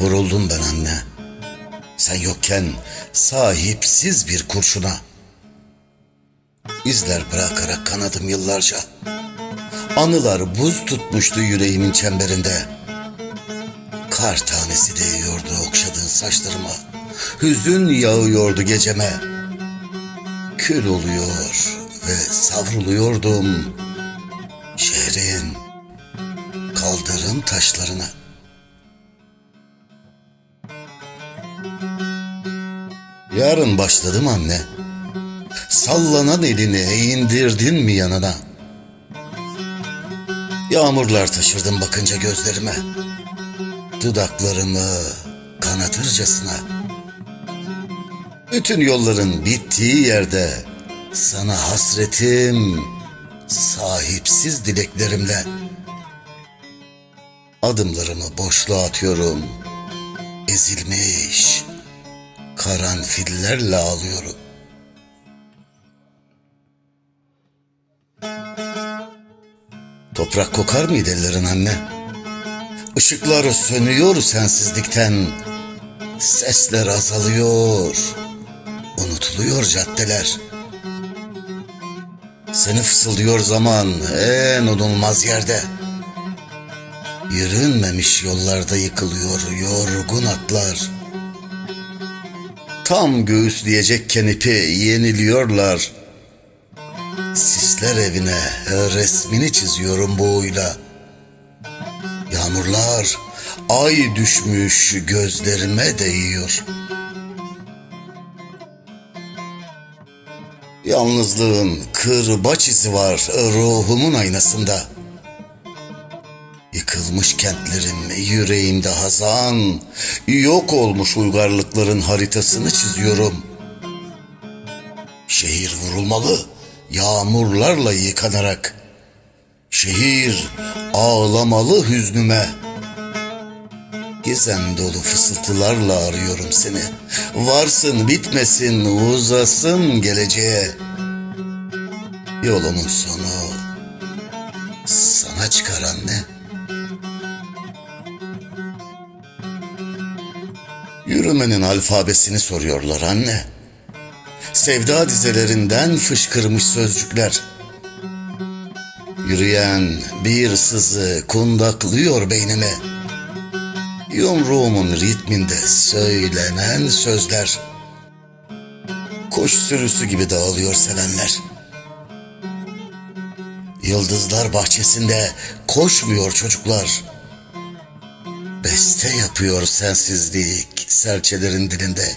Vuruldum ben anne. Sen yokken sahipsiz bir kurşuna. İzler bırakarak kanadım yıllarca. Anılar buz tutmuştu yüreğimin çemberinde. Kar tanesi değiyordu okşadığın saçlarıma. Hüzün yağıyordu geceme. Kül oluyor ve savruluyordum. Şehrin kaldırım taşlarına. Yarın başladım anne. Sallanan elini eğindirdin mi yanına? Yağmurlar taşırdım bakınca gözlerime. Dudaklarımı kanatırcasına. Bütün yolların bittiği yerde sana hasretim sahipsiz dileklerimle. Adımlarımı boşluğa atıyorum. Ezilmiş karanfillerle ağlıyorum. Toprak kokar mıydı ellerin anne? Işıklar sönüyor sensizlikten. Sesler azalıyor. Unutuluyor caddeler. Seni fısıldıyor zaman en unulmaz yerde. Yürünmemiş yollarda yıkılıyor yorgun atlar. Tam göğüsleyecekken ipi yeniliyorlar. Sisler evine resmini çiziyorum boğuyla. Yağmurlar ay düşmüş gözlerime değiyor. Yalnızlığın kırbaç izi var ruhumun aynasında. Yıkılmış kentlerim yüreğimde hazan, yok olmuş uygarlıkların haritasını çiziyorum. Şehir vurulmalı, yağmurlarla yıkanarak. Şehir ağlamalı hüznüme. Gizem dolu fısıltılarla arıyorum seni. Varsın bitmesin uzasın geleceğe. Yolumun sonu sana çıkar anne. Yürümenin alfabesini soruyorlar anne. Sevda dizelerinden fışkırmış sözcükler. Yürüyen bir sızı kundaklıyor beynime. Yumruğumun ritminde söylenen sözler. Kuş sürüsü gibi dağılıyor sevenler. Yıldızlar bahçesinde koşmuyor çocuklar. Beste yapıyor sensizlik serçelerin dilinde.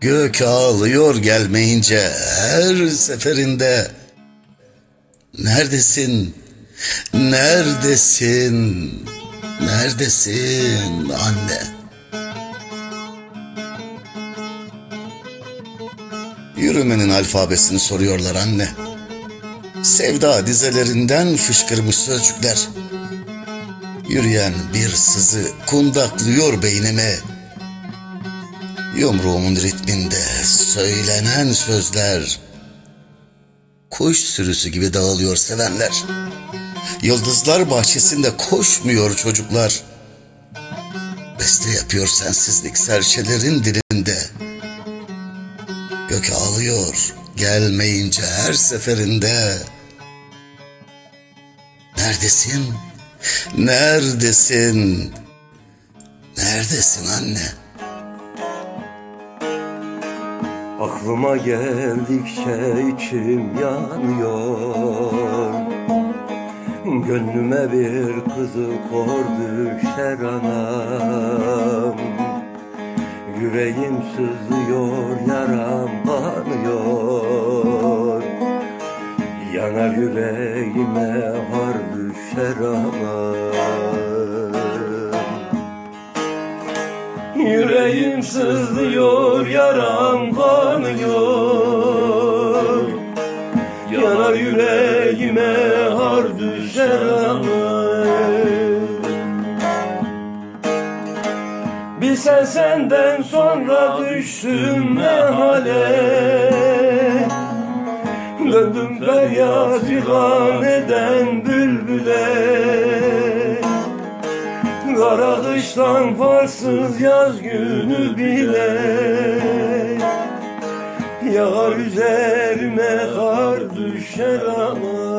Gök ağlıyor gelmeyince her seferinde. Neredesin? Neredesin? Neredesin anne? Yürümenin alfabesini soruyorlar anne. Sevda dizelerinden fışkırmış sözcükler. Yürüyen bir sızı kundaklıyor beynime. Yumruğumun ritminde söylenen sözler. Kuş sürüsü gibi dağılıyor sevenler. Yıldızlar bahçesinde koşmuyor çocuklar. Beste yapıyor sensizlik serçelerin dilinde. Gök ağlıyor gelmeyince her seferinde. Neredesin? Neredesin? Neredesin anne? Aklıma geldikçe içim yanıyor Gönlüme bir kızı kor düşer anam Yüreğim sızlıyor, yaram kanıyor Yanar yüreğime har düşer anam Yüreğim sızlıyor, yaram kanıyor. Yanar yüreğime har düşer anam Bilsen senden sonra düştüm ne hale Döndüm feryat figan eden bülbüle. Kara kıştan farsız yaz günü bile. Yağar üzerime kar düşer ama